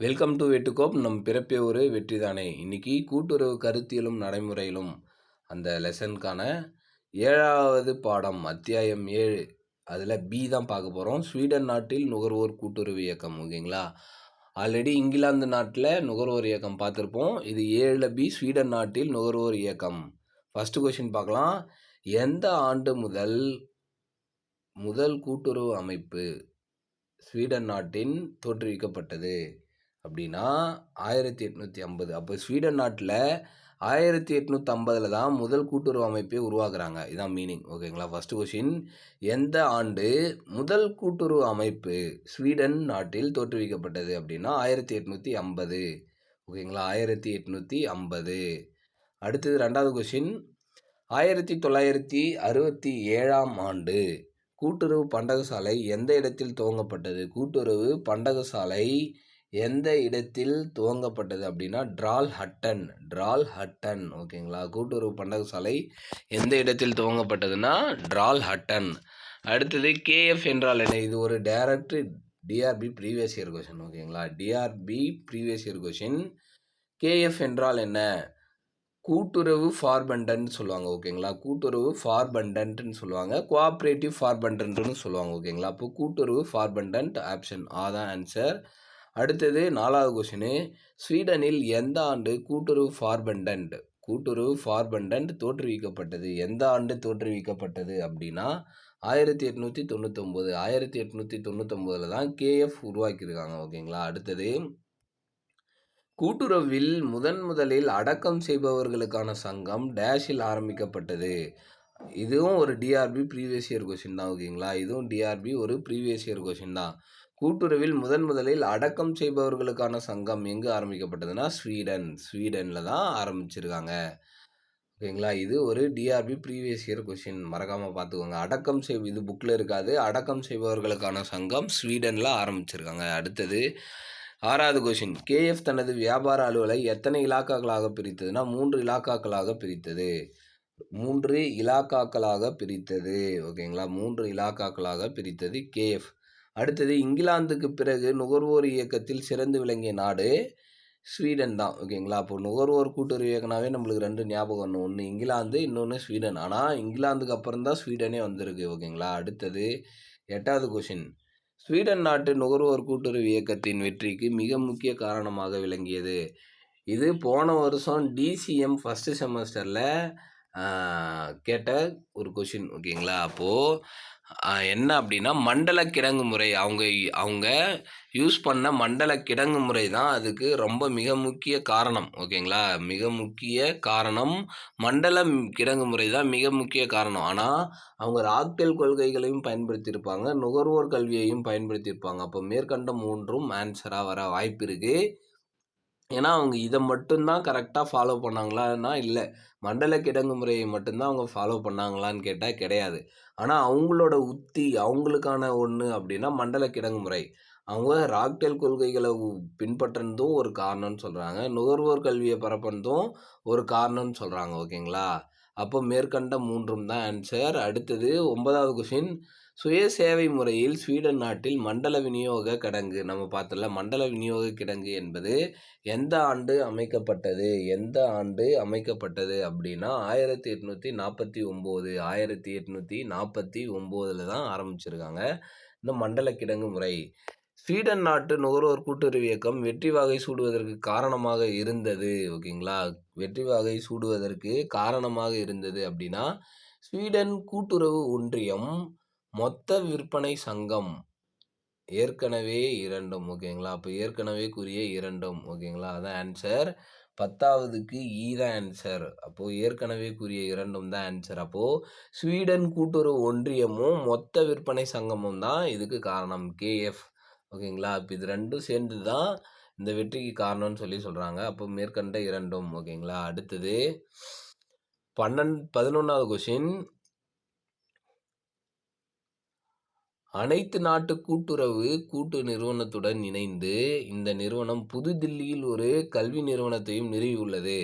Welcome to வெட்டுக்கோப். நம் பிறப்பே ஒரு வெற்றி தானே இன்னைக்கு கூட்டுறவு கருத்தியலும் நடைமுறையிலும் அந்த லெசனுக்கான ஏழாவது பாடம் அத்தியாயம் ஏழு. அதில் பி தான் பார்க்க போகிறோம் ஸ்வீடன் நாட்டில் நுகர்வோர் கூட்டுறவு இயக்கம் ஓகேங்களா? ஆல்ரெடி இங்கிலாந்து நாட்டில் நுகர்வோர் இயக்கம் பார்த்துருப்போம். இது ஏழில் பி ஸ்வீடன் நாட்டில் நுகர்வோர் இயக்கம். ஃபஸ்ட்டு கொஷின் பார்க்கலாம். எந்த ஆண்டு முதல் முதல் கூட்டுறவு அமைப்பு ஸ்வீடன் நாட்டின் தோற்றுவிக்கப்பட்டது? அப்படின்னா ஆயிரத்தி எட்நூற்றி ஐம்பது. அப்போ ஸ்வீடன் நாட்டில் ஆயிரத்தி எட்நூற்றி ஐம்பதில் தான் முதல் கூட்டுறவு அமைப்பை உருவாக்குறாங்க. இதான் மீனிங் ஓகேங்களா ஃபஸ்ட்டு கொஷின் எந்த ஆண்டு முதல் கூட்டுறவு அமைப்பு ஸ்வீடன் நாட்டில் தோற்றுவிக்கப்பட்டது அப்படின்னா ஆயிரத்தி எட்நூற்றி ஐம்பது. ஓகேங்களா ஆயிரத்தி எட்நூற்றி ஐம்பது. அடுத்தது ரெண்டாவது கொஷின் ஆயிரத்தி தொள்ளாயிரத்தி அறுபத்தி ஏழாம் ஆண்டு கூட்டுறவு பண்டகசாலை எந்த இடத்தில் துவங்கப்பட்டது? கூட்டுறவு பண்டகசாலை எந்த இடத்தில் துவங்கப்பட்டது அப்படின்னா ட்ரால் ஹட்டன் ட்ரால் ஹட்டன் ஓகேங்களா? கூட்டுறவு பண்டகசாலை எந்த இடத்தில் துவங்கப்பட்டதுன்னா ட்ரால் ஹட்டன் அடுத்தது கேஎஃப் என்றால் என்ன? இது ஒரு direct DRB previous year question ஓகேங்களா? DRB previous year question KF என்றால் என்ன? கூட்டுறவு ஃபார்பண்டன்ட் சொல்லுவாங்க ஓகேங்களா? கூட்டுறவு ஃபார்பண்டன்ட்னு சொல்லுவாங்க. கோஆப்ரேட்டிவ் ஃபார்பண்டன்ட்னு சொல்லுவாங்க ஓகேங்களா? அப்போ கூட்டுறவு ஃபார்பண்டன்ட் ஆப்ஷன் ஆ தான் ஆன்சர் அடுத்தது நாலாவது கொஷினு ஸ்வீடனில் எந்த ஆண்டு கூட்டுறவு ஃபார்பண்டன்ட் கூட்டுறவு ஃபார்பண்டன்ட் தோற்றுவிக்கப்பட்டது? எந்த ஆண்டு தோற்றுவிக்கப்பட்டது அப்படின்னா ஆயிரத்தி எட்நூற்றி தொண்ணூத்தொம்பது ஆயிரத்தி எட்நூற்றி தொண்ணூத்தொம்பதில் தான் கேஎஃப் உருவாக்கியிருக்காங்க ஓகேங்களா? அடுத்தது கூட்டுறவில் முதன் முதலில் அடக்கம் செய்பவர்களுக்கான சங்கம் டேஷில் ஆரம்பிக்கப்பட்டது. இதுவும் ஒரு டிஆர்பி ப்ரீவியஸ் இயர் கொஷின் தான் ஓகேங்களா? இதுவும் டிஆர்பி ஒரு ப்ரீவியஸ் இயர் கொஷின் தான். கூட்டுறவில் முதன் முதலில் அடக்கம் செய்பவர்களுக்கான சங்கம் எங்கு ஆரம்பிக்கப்பட்டதுன்னா ஸ்வீடன். ஸ்வீடனில் தான் ஆரம்பிச்சிருக்காங்க. ஓகேங்களா? இது ஒரு டிஆர்பி ப்ரீவியஸ் இயர் கொஷின் மறக்காமல் பார்த்துக்கோங்க. அடக்கம் செய் இது புக்கில் இருக்காது. அடக்கம் செய்பவர்களுக்கான சங்கம் ஸ்வீடனில் ஆரம்பிச்சிருக்காங்க. அடுத்தது ஆறாவது கொஷின் கேஎஃப் தனது வியாபார அலுவலை எத்தனை இலாக்காக்களாக பிரித்ததுன்னா மூன்று இலாக்காக்களாக பிரித்தது. மூன்று இலாக்காக்களாக பிரித்தது. ஓகேங்களா? மூன்று இலாக்காக்களாக பிரித்தது கேஎஃப் அடுத்தது இங்கிலாந்துக்கு பிறகு நுகர்வோர் இயக்கத்தில் சிறந்து விளங்கிய நாடு ஸ்வீடன் தான். ஓகேங்களா? அப்போ நுகர்வோர் கூட்டுறவு இயக்கனாவே நம்மளுக்கு ரெண்டு ஞாபகம் ஒன்று ஒன்று இங்கிலாந்து இன்னொன்று ஸ்வீடன். ஆனால் இங்கிலாந்துக்கு அப்புறம் தான் ஸ்வீடனே வந்திருக்கு. ஓகேங்களா? அடுத்தது எட்டாவது கொஷின் ஸ்வீடன் நாட்டு நுகர்வோர் கூட்டுறவு இயக்கத்தின் வெற்றிக்கு மிக முக்கிய காரணமாக விளங்கியது. இது போன வருஷம் டிசிஎம் ஃபஸ்ட்டு செமஸ்டரில் கேட்ட ஒரு கொஷின் ஓகேங்களா? அப்போது என்ன அப்படின்னா மண்டல கிடங்கு முறை. அவங்க அவங்க யூஸ் பண்ண மண்டல கிடங்கு முறை தான் அதுக்கு ரொம்ப மிக முக்கிய காரணம் ஓகேங்களா? மிக முக்கிய காரணம் மண்டல கிடங்கு முறை தான் மிக முக்கிய காரணம். ஆனால் அவங்க ராக்டெல் கொள்கைகளையும் பயன்படுத்தியிருப்பாங்க நுகர்வோர் கல்வியையும் பயன்படுத்தியிருப்பாங்க. அப்போ மேற்கண்ட மூன்றும் ஆன்சராக வர வாய்ப்பு இருக்குது ஏன்னா அவங்க இதை மட்டும்தான் கரெக்டாக ஃபாலோ பண்ணாங்களான்னா இல்லை. மண்டல கிடங்கு முறையை மட்டும்தான் அவங்க ஃபாலோ பண்ணாங்களான்னு கேட்டால் கிடையாது. ஆனால் அவங்களோட உத்தி அவங்களுக்கான ஒன்று அப்படின்னா மண்டல கிடங்கு முறை. அவங்க ராக்டெல் கொள்கைகளை பின்பற்றினதும் ஒரு காரணம்னு சொல்கிறாங்க நுகர்வோர் கல்வியை பரப்புனதும் ஒரு காரணம்னு சொல்கிறாங்க ஓகேங்களா? அப்போ மேற்கண்ட மூன்றும் தான் ஆன்சர் அடுத்தது ஒன்பதாவது கொஷின் சுய சேவை முறையில் ஸ்வீடன் நாட்டில் மண்டல விநியோக கிடங்கு. நம்ம பார்த்தல மண்டல விநியோக கிடங்கு என்பது எந்த ஆண்டு அமைக்கப்பட்டது? எந்த ஆண்டு அமைக்கப்பட்டது அப்படின்னா ஆயிரத்தி எட்நூற்றி நாற்பத்தி ஒம்பது ஆயிரத்தி எட்நூற்றி நாற்பத்தி ஒம்போதில் தான் ஆரம்பிச்சிருக்காங்க இந்த மண்டல கிடங்கு முறை. ஸ்வீடன் நாட்டு நுகர்வோர் கூட்டுறவு இயக்கம் வெற்றி வகை சூடுவதற்கு காரணமாக இருந்தது ஓகேங்களா? வெற்றி வகை சூடுவதற்கு காரணமாக இருந்தது அப்படின்னா ஸ்வீடன் கூட்டுறவு ஒன்றியம் மொத்த விற்பனை சங்கம் ஏற்கனவே இரண்டும் ஓகேங்களா? அப்போ ஏற்கனவே கூறிய இரண்டும் ஓகேங்களா? அதான் ஆன்சர் பத்தாவதுக்கு ஈ தான் ஆன்சர் அப்போது ஏற்கனவே கூறிய இரண்டும் தான் ஆன்சர் அப்போது ஸ்வீடன் கூட்டுறவு ஒன்றியமும் மொத்த விற்பனை சங்கமும் தான் இதுக்கு காரணம். கேஎஃப் ஓகேங்களா? இப்போ இது ரெண்டும் சேர்ந்து தான் இந்த வெற்றிக்கு காரணம்னு சொல்லி சொல்கிறாங்க அப்போ மேற்கண்ட இரண்டும் ஓகேங்களா? அடுத்தது பன்னெண்டு பதினொன்றாவது கொஷின் அனைத்து நாட்டு கூட்டுறவு கூட்டு நிறுவனத்துடன் இணைந்து இந்த நிறுவனம் புதுதில்லியில் ஒரு கல்வி நிறுவனத்தையும் நிறுவியுள்ளது.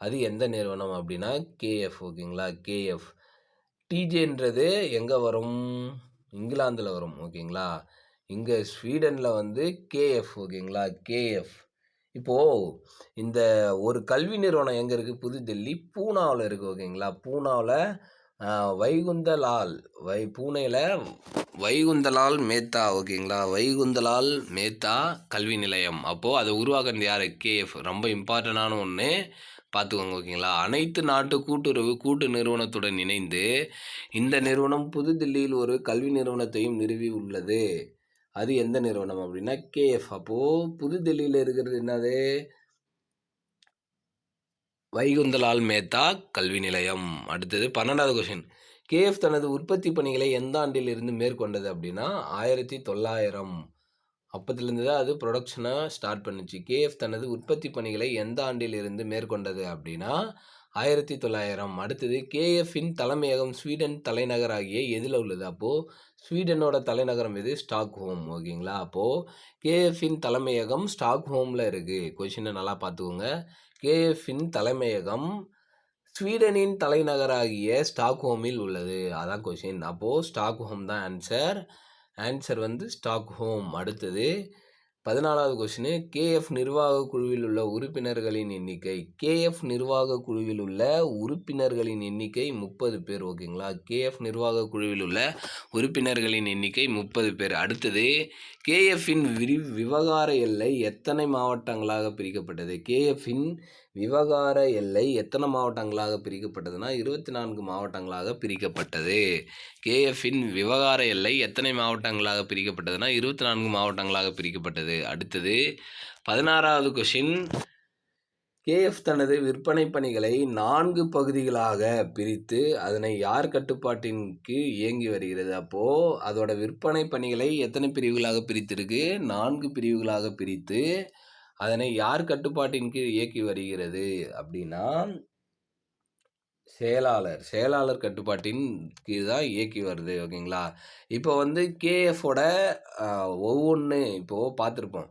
அது எந்த நிறுவனம் அப்படின்னா கேஎஃப் ஓகேங்களா? கேஎஃப் டிஜேன்றது எங்கே வரும்? இங்கிலாந்தில் வரும் ஓகேங்களா? இங்கே ஸ்வீடனில் வந்து கேஎஃப் ஓகேங்களா? கேஎஃப் இப்போது இந்த ஒரு கல்வி நிறுவனம் எங்கே இருக்குது புதுதில்லி பூனாவில் இருக்குது ஓகேங்களா? பூனாவில் வைகுந்தலால் வை பூனையில் வைகுந்தலால் மேத்தா ஓகேங்களா? வைகுந்தலால் மேத்தா கல்வி நிலையம். அப்போது அதை உருவாக்குறது யார்? கேஎஃப் ரொம்ப இம்பார்ட்டண்டான ஒன்று பார்த்துக்கோங்க ஓகேங்களா? அனைத்து நாட்டு கூட்டுறவு கூட்டு நிறுவனத்துடன் இணைந்து இந்த நிறுவனம் புதுதில்லியில் ஒரு கல்வி நிறுவனத்தையும் நிறுவி உள்ளது. அது எந்த நிறுவனம் அப்படின்னா கேஎஃப் அப்போது புதுதில்லியில் இருக்கிறது என்னது? வைகுந்தலால் மேத்தா கல்வி நிலையம். அடுத்தது பன்னெண்டாவது கொஷின் கேஎஃப் தனது உற்பத்தி பணிகளை எந்த ஆண்டில் இருந்து மேற்கொண்டது அப்படின்னா ஆயிரத்தி தொள்ளாயிரம். அப்பத்துலேருந்து தான் அது ப்ரொடக்ஷனை ஸ்டார்ட் பண்ணுச்சு. கேஎஃப் தனது உற்பத்தி பணிகளை எந்த ஆண்டில் இருந்து மேற்கொண்டது அப்படின்னா ஆயிரத்தி தொள்ளாயிரம். அடுத்தது கேஎஃப்பின் தலைமையகம் ஸ்வீடன் தலைநகராகிய எதில் உள்ளது அப்போது ஸ்வீடனோட தலைநகரம் எது? ஸ்டாக் ஹோம் ஓகேங்களா? அப்போது கேஎஃப்பின் தலைமையகம் ஸ்டாக் ஹோமில் இருக்குது கொஷினை நல்லா பார்த்துக்கோங்க. கேஎஃப்பின் தலைமையகம் ஸ்வீடனின் தலைநகராகிய ஸ்டாக்ஹோமில் உள்ளது. அதான் கொஷின் அப்போது ஸ்டாக்ஹோம் தான் ஆன்சர் ஆன்சர் வந்து ஸ்டாக்ஹோம். அடுத்தது பதினாலாவது கொஸ்டின் கேஎஃப் நிர்வாக குழுவில் உள்ள உறுப்பினர்களின் எண்ணிக்கை. கேஎஃப் நிர்வாக குழுவில் உள்ள உறுப்பினர்களின் எண்ணிக்கை முப்பது பேர். ஓகேங்களா கேஎஃப் நிர்வாக குழுவில் உள்ள உறுப்பினர்களின் எண்ணிக்கை முப்பது பேர். அடுத்தது கேஎஃப்பின் விரி விவகார எல்லை எத்தனை மாவட்டங்களாக பிரிக்கப்பட்டது? கேஎஃப்பின் விவகார எல்லை எத்தனை மாவட்டங்களாக பிரிக்கப்பட்டதுன்னா இருபத்தி நான்கு மாவட்டங்களாக பிரிக்கப்பட்டது. கேஎஃப்பின் விவகார எல்லை எத்தனை மாவட்டங்களாக பிரிக்கப்பட்டதுன்னா இருபத்தி நான்கு மாவட்டங்களாக பிரிக்கப்பட்டது. அடுத்தது பதினாறாவது கொஷின் கேஎஃப் தனது விற்பனை பணிகளை நான்கு பகுதிகளாக பிரித்து அதனை யார் கட்டுப்பாட்டின் கீழ் இயங்கி வருகிறது? அப்போது அதோட விற்பனை பணிகளை எத்தனை பிரிவுகளாக பிரித்திருக்கு? நான்கு பிரிவுகளாக பிரித்து அதனை யார் கட்டுப்பாட்டின் கீழ் இயக்கி வருகிறது அப்படின்னா செயலாளர். செயலாளர் கட்டுப்பாட்டின் கீழ் தான் இயக்கி வருது ஓகேங்களா? இப்போ வந்து கேஎஃபோட ஒவ்வொன்று இப்போது பார்த்துருப்போம்.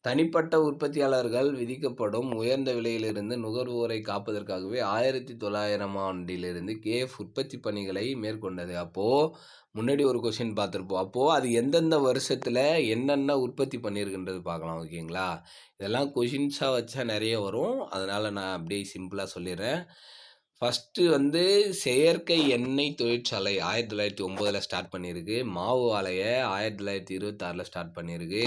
தனிப்பட்ட உற்பத்தியாளர்கள் விதிக்கப்படும் உயர்ந்த விலையிலிருந்து நுகர்வோரை காப்பதற்காகவே ஆயிரத்தி தொள்ளாயிரம் ஆண்டிலிருந்து கேஎஃப் உற்பத்தி பணிகளை மேற்கொண்டது. அப்போது முன்னாடி ஒரு கொஷின் பார்த்துருப்போம். அப்போது அது எந்தெந்த வருஷத்தில் என்னென்ன உற்பத்தி பண்ணியிருக்குன்றது பார்க்கலாம் ஓகேங்களா? இதெல்லாம் கொஷின்ஸாக வச்சா நிறைய வரும். அதனால் நான் அப்படியே சிம்பிளாக சொல்லிடுறேன். ஃபஸ்ட்டு வந்து செயற்கை எண்ணெய் தொழிற்சாலை ஆயிரத்தி தொள்ளாயிரத்தி ஒம்போதில் ஸ்டார்ட் பண்ணியிருக்கு. மாவு ஆலையை ஆயிரத்தி தொள்ளாயிரத்தி இருபத்தாறில் ஸ்டார்ட் பண்ணியிருக்கு.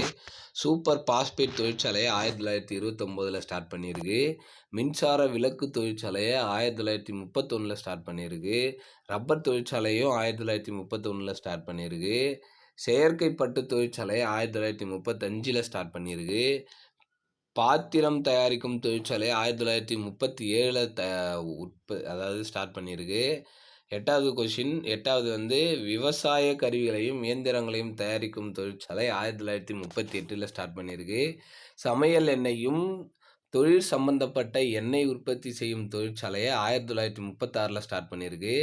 சூப்பர் பாஸ்பேட் தொழிற்சாலையை ஆயிரத்தி தொள்ளாயிரத்தி இருபத்தொம்போதில் ஸ்டார்ட் பண்ணியிருக்கு. மின்சார விளக்கு தொழிற்சாலையை ஆயிரத்தி தொள்ளாயிரத்தி முப்பத்தொன்னில் ஸ்டார்ட் பண்ணியிருக்கு. ரப்பர் தொழிற்சாலையும் ஆயிரத்தி தொள்ளாயிரத்தி முப்பத்தொன்னில் ஸ்டார்ட் பண்ணியிருக்கு. செயற்கை பட்டு தொழிற்சாலையை ஆயிரத்தி தொள்ளாயிரத்தி முப்பத்தஞ்சில் ஸ்டார்ட் பண்ணியிருக்கு. பாத்திரம் தயாரிக்கும் தொழிற்சாலை ஆயிரத்தி தொள்ளாயிரத்தி முப்பத்தி ஏழில் த உற்ப அதாவது ஸ்டார்ட் பண்ணியிருக்கு. எட்டாவது கொஷின் எட்டாவது வந்து விவசாய கருவிகளையும் இயந்திரங்களையும் தயாரிக்கும் தொழிற்சாலை ஆயிரத்தி தொள்ளாயிரத்தி முப்பத்தி எட்டில் ஸ்டார்ட் பண்ணியிருக்கு. சமையல் எண்ணெயும் தொழில் சம்பந்தப்பட்ட எண்ணெய் உற்பத்தி செய்யும் தொழிற்சாலையை ஆயிரத்தி தொள்ளாயிரத்தி முப்பத்தாறில் ஸ்டார்ட் பண்ணியிருக்கு.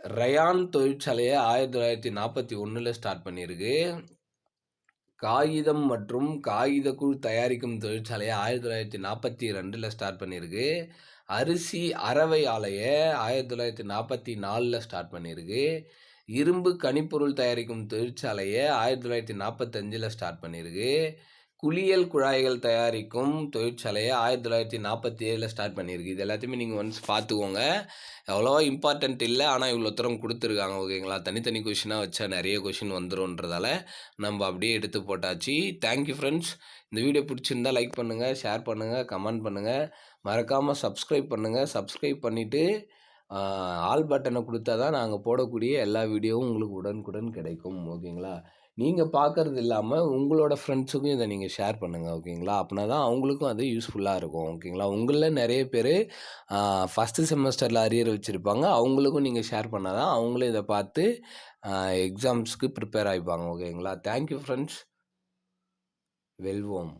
ரயான் தொழிற்சாலையை ஆயிரத்தி தொள்ளாயிரத்தி நாற்பத்தி ஒன்றில் ஸ்டார்ட் பண்ணியிருக்கு. காகிதம் மற்றும் காகிதக்கூழ் தயாரிக்கும் தொழிற்சாலையை ஆயிரத்தி தொள்ளாயிரத்தி நாற்பத்தி ரெண்டில் ஸ்டார்ட் பண்ணியிருக்கு. அரிசி அரவை ஆலையை ஆயிரத்தி தொள்ளாயிரத்தி நாற்பத்தி நாலில் ஸ்டார்ட் பண்ணியிருக்கு. இரும்பு கனிப்பொருள் தயாரிக்கும் தொழிற்சாலையை ஆயிரத்தி தொள்ளாயிரத்தி நாற்பத்தஞ்சில் ஸ்டார்ட் பண்ணியிருக்கு. குளியல் குழாய்கள் தயாரிக்கும் தொழிற்சாலையை ஆயிரத்தி தொள்ளாயிரத்தி நாற்பத்தி ஏழில் ஸ்டார்ட் பண்ணியிருக்கு. இது எல்லாத்தையுமே நீங்கள் ஒன்ஸ் பார்த்துக்கோங்க. எவ்வளோவா இம்பார்ட்டண்ட் இல்லை. ஆனால் இவ்வளோ தூரம் கொடுத்துருக்காங்க ஓகேங்களா? தனித்தனி கொஷினாக வச்சா நிறைய கொஷின் வந்துடும்ன்றதால நம்ம அப்படியே எடுத்து போட்டாச்சு. தேங்க்யூ ஃப்ரெண்ட்ஸ் இந்த வீடியோ பிடிச்சிருந்தா லைக் பண்ணுங்கள் ஷேர் பண்ணுங்கள் கமெண்ட் பண்ணுங்கள் மறக்காமல் சப்ஸ்கிரைப் பண்ணுங்கள் சப்ஸ்கிரைப் பண்ணிவிட்டு ஆல் பட்டனை கொடுத்தா தான் நாங்கள் போடக்கூடிய எல்லா வீடியோவும் உங்களுக்கு உடனுக்குடன் கிடைக்கும் ஓகேங்களா? நீங்கள் பார்க்குறது இல்லாமல் உங்களோட ஃப்ரெண்ட்ஸுக்கும் இதை நீங்கள் ஷேர் பண்ணுங்கள் ஓகேங்களா அப்படின்னா தான் அவங்களுக்கும் அது யூஸ்ஃபுல்லாக இருக்கும் ஓகேங்களா உங்களில் நிறைய பேர் ஃபஸ்ட்டு செமஸ்டரில் அரியர் வச்சுருப்பாங்க அவங்களுக்கும் நீங்கள் ஷேர் பண்ணால் தான் அவங்களும் இதை பார்த்து எக்ஸாம்ஸ்க்கு ப்ரிப்பேர் ஆகிப்பாங்க ஓகேங்களா தேங்க்யூ ஃப்ரெண்ட்ஸ் வெல்வோம்.